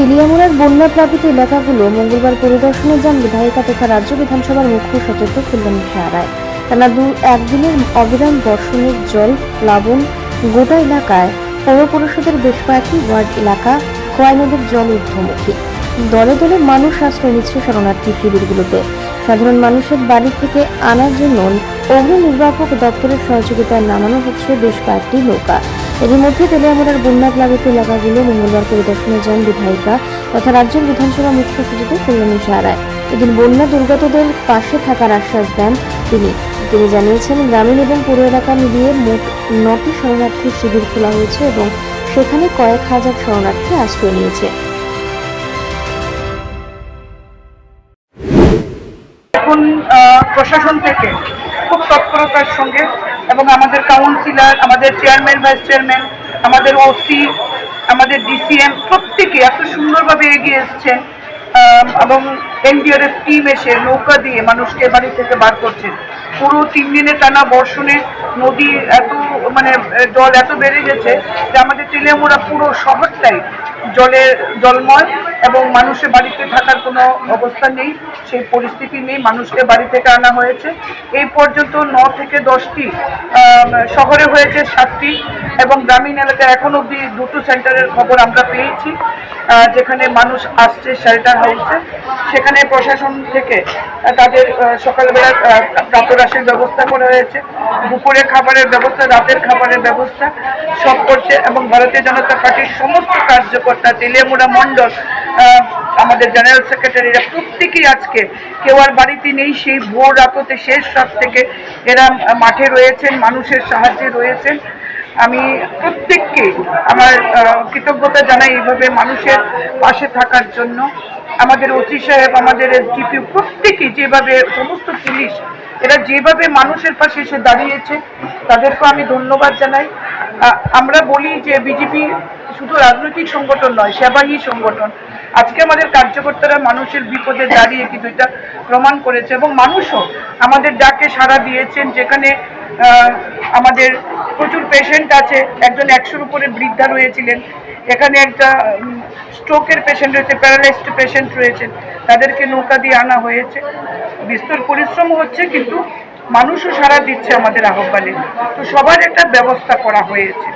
তিলিয়ামুড়ার বন্যা প্লাবিত এলাকাগুলো মঙ্গলবার পরিদর্শনে যান বিধায়িকা তথা রাজ্য বিধানসভার মুখ্য সচেতক কল্যাণী সারায় টানা দু, একদিনের অবিরাম বর্ষণের জল প্লাবন গোটা এলাকায় পৌর পরিষদের বেশ কয়েকটি ওয়ার্ড এলাকা খোয়াই নদীর জল ঊর্ধ্বমুখী। দলে দলে মানুষ আশ্রয় নিচ্ছে শরণার্থী শিবিরগুলোতে। সাধারণ মানুষের বাড়ি থেকে আনার জন্য অগ্নি নির্বাপক দপ্তরের সহযোগিতায় নামানো হচ্ছে বেশ কয়েকটি নৌকা। এর মধ্যে তেলিয়ামুড়ার বন্যা প্লাবিত এলাকাগুলো মঙ্গলবার পরিদর্শনে যান বিধায়িকা তথা রাজ্যের বিধানসভা মুখ্য সচিব কল্যাণী সারায়। এদিন বন্যা দুর্গতদের পাশে থাকার আশ্বাস দেন তিনি। তিনি জানিয়েছেন, গ্রামীণ এবং পুর এলাকা মিলিয়ে মোট নটি শরণার্থী শিবির খোলা হয়েছে এবং সেখানে কয়েক হাজার শরণার্থী আশ্রয় নিয়েছে। প্রশাসন থেকে খুব তৎপরতার সঙ্গে এবং আমাদের কাউন্সিলর, আমাদের চেয়ারম্যান, ভাইস চেয়ারম্যান, আমাদের ওসি আমাদের ডিসিএম প্রত্যেকে এত সুন্দরভাবে এগিয়ে এসছেন এবং এনডিআরএফ টিম এসে নৌকা দিয়ে মানুষকে বাড়ি থেকে বার করছেন পুরো তিন দিনে টানা বর্ষণে নদী এত মানে জল এত বেড়ে গেছে যে আমাদের তেলিয়ামুড়া পুরো শহরটাই জলে জলময়। এবং মানুষের বাড়িতে থাকার কোনো অবস্থা নেই সেই পরিস্থিতি নেই মানুষকে বাড়ি থেকে আনা হয়েছে। এই পর্যন্ত ন থেকে দশটি শহরে হয়েছে সাতটি এবং গ্রামীণ এলাকায় এখন অবধি দুটো সেন্টারের খবর আমরা পেয়েছি যেখানে মানুষ আসছে শেল্টার হাউসে সেখানে প্রশাসন থেকে তাদের সকালবেলা আহ, প্রাতরাশের ব্যবস্থা করা হয়েছে। দুপুরে খাবারের ব্যবস্থা রাতের খাবারের ব্যবস্থা সব করছে এবং ভারতীয় জনতা পার্টির সমস্ত কার্যকর্তা তেলিয়ামুড়া মণ্ডল আমাদের জেনারেল সেক্রেটারিরা প্রত্যেকেই আজকে কেউ আর বাড়িতে নেই, সেই ভোর রাততে শেষ রাত থেকে এরা মাঠে রয়েছেন, মানুষের সাহায্যে রয়েছেন। আমি প্রত্যেককে আমার কৃতজ্ঞতা জানাই এইভাবে মানুষের পাশে থাকার জন্য। আমাদের ওসি সাহেব, আমাদের এসডিপি প্রত্যেকেই যেভাবে সমস্ত পুলিশ, এরা যেভাবে মানুষের পাশে এসে দাঁড়িয়েছে, তাদেরকেও আমি ধন্যবাদ জানাই। আমরা বলি যে বিজেপি শুধু রাজনৈতিক সংগঠন নয়, সেবাহী সংগঠন। আজকে আমাদের কার্যকর্তারা মানুষের বিপদে দাঁড়িয়ে কিন্তু এটা প্রমাণ করেছে এবং মানুষও আমাদের ডাকে সাড়া দিয়েছেন, যেখানে আমাদের প্রচুর পেশেন্ট আছে, একজন একশোর উপরে বৃদ্ধা রয়েছিলেন। এখানে একটা স্ট্রোকের পেশেন্ট রয়েছে প্যারালাইজড পেশেন্ট রয়েছেন তাদেরকে নৌকা দিয়ে আনা হয়েছে। বিস্তর পরিশ্রম হচ্ছে কিন্তু মানুষও সারা দিচ্ছে আমাদের আহ্বানে। তো সবার একটা ব্যবস্থা করা হয়েছে।